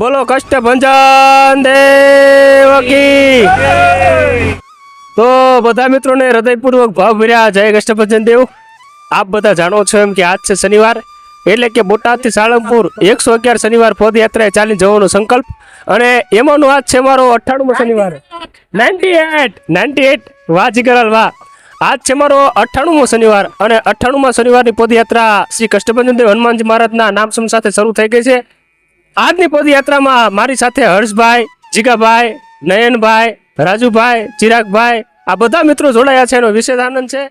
બોલો કષ્ટભંજન દેવકી તો બધા મિત્રોને હૃદયપૂર્વક ભાવ ભર્યા. જય કષ્ટભંજન દેવ. આપ બધા જાણો છો એમ કે આજ છે શનિવાર, એટલે કે બોટાદથી સાળંગપુર એકસો અગિયાર શનિવાર પદયાત્રાએ ચાલી જવાનો સંકલ્પ. અને એમાંનો આજ છે મારો અઠ્ઠાણું શનિવાર. નાઇન્ટી એટ નાઇન્ટી એટ વાહ જીગરાલ વાહ. આજ છે મારો અઠ્ઠાણુંમો શનિવાર અને અઠ્ઠાણુંમાં શનિવારની પદયાત્રા શ્રી કષ્ટભંજન દેવ હનુમાનજી મહારાજના નામ સમ સાથે શરૂ થઈ ગઈ છે. આજની પદયાત્રામાં મારી સાથે હર્ષભાઈ, જીગાભાઈ, નયનભાઈ, રાજુભાઈ, ચિરાગભાઈ, આ બધા મિત્રો જોડાયા છે. એનો વિશેષ આનંદ છે.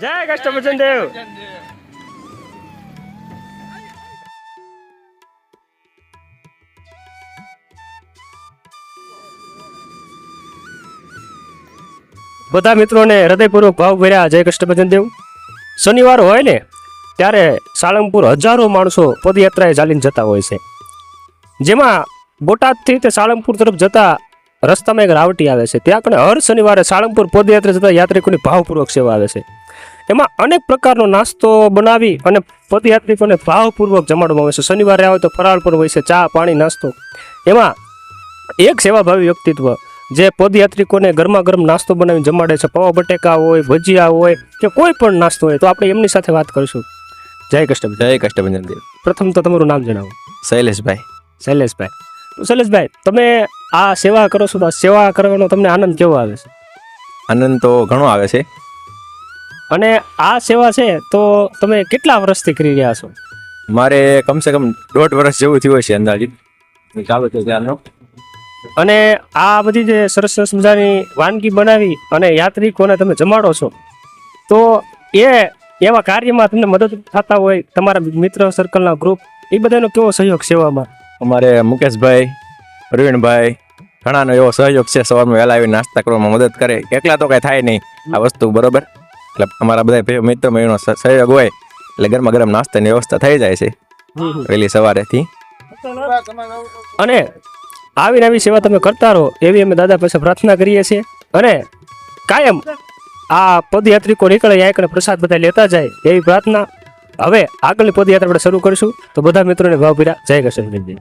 જય કષ્ટભજન દેવ બધા મિત્રોને હૃદયપૂર્વક ભાવ ભર્યા. જય કૃષ્ણભજન દેવ. શનિવાર હોય ને, ત્યારે સાળંગપુર હજારો માણસો પદયાત્રાએ ચાલીને જતા હોય છે. જેમાં બોટાદથી તે સાળંગપુર તરફ જતા રસ્તામાં એક રાવટી આવે છે. ત્યાં કણે હર શનિવારે સાળંગપુર પદયાત્રા જતા યાત્રિકોની ભાવપૂર્વક સેવા આવે છે. એમાં અનેક પ્રકારનો નાસ્તો બનાવી અને પદયાત્રિકોને ભાવપૂર્વક જમાડવામાં આવે છે. શનિવારે આવે તો ફરાળ પણ હોય છે, ચા, પાણી, નાસ્તો. એમાં એક સેવાભાવી વ્યક્તિત્વ જે પદયાત્રિકોને ગરમા ગરમ નાસ્તો બનાવીને જમાડે છે પવા બટેકા હોય ભજીયા હોય કે કોઈ પણ નાસ્તો હોય તો આપણે એમની સાથે વાત કરીશું. જય કૃષ્ણ જય કષ્ટભંજન દેવ. પ્રથમ તો તમારું નામ જણાવો. શૈલેષભાઈ. શૈલેષભાઈ. શૈલેષભાઈ તમે આ સેવા કરો છો તો સેવા કરવાનો તમને આનંદ કેવો આવે છે? આનંદ તો ઘણો આવે છે. અને આ સેવા છે તો તમે કેટલા વર્ષથી કરી રહ્યા છો? મારે કમસે કમ દોઢ વર્ષ જેવું થયું છે અંદાજિત. ચાલુ છે ત્યારનો અને આ બધી જે સરસ સરસ મજાની વાનગી બનાવી અને યાત્રિકોને તમે જમાડો છો તો એ એવા કાર્યમાં તમને મદદ થતા હોય તમારા મિત્ર સર્કલના ગ્રુપ એ બધાનો કેવો સહયોગ સેવામાં અમારે? મુકેશભાઈ પ્રવીણભાઈ ઘણાનો એવો સહયોગ છે સવારમાં વહેલા આવીને નાસ્તા કરવામાં મદદ કરે. એકલા તો કાંઈ થાય નહીં. આ વસ્તુ બરોબર. એટલે અમારા બધા મિત્રો એનો સહયોગ હોય એટલે ગરમા ગરમ નાસ્તાની વ્યવસ્થા થઈ જાય છે. વહેલી સવારેથી. અને આવીને આવી સેવા તમે કરતા રહો, એવી અમે દાદા પાસે પ્રાર્થના કરીએ છીએ. અને કાયમ આ પદયાત્રિકો નીકળે ત્યાં પ્રસાદ બધા લેતા જાય એવી પ્રાર્થના. હવે આગળની પદયાત્રા આપણે શરૂ કરીશું. તો બધા મિત્રોને ભાવ પીરા જય કૃષ્ણ.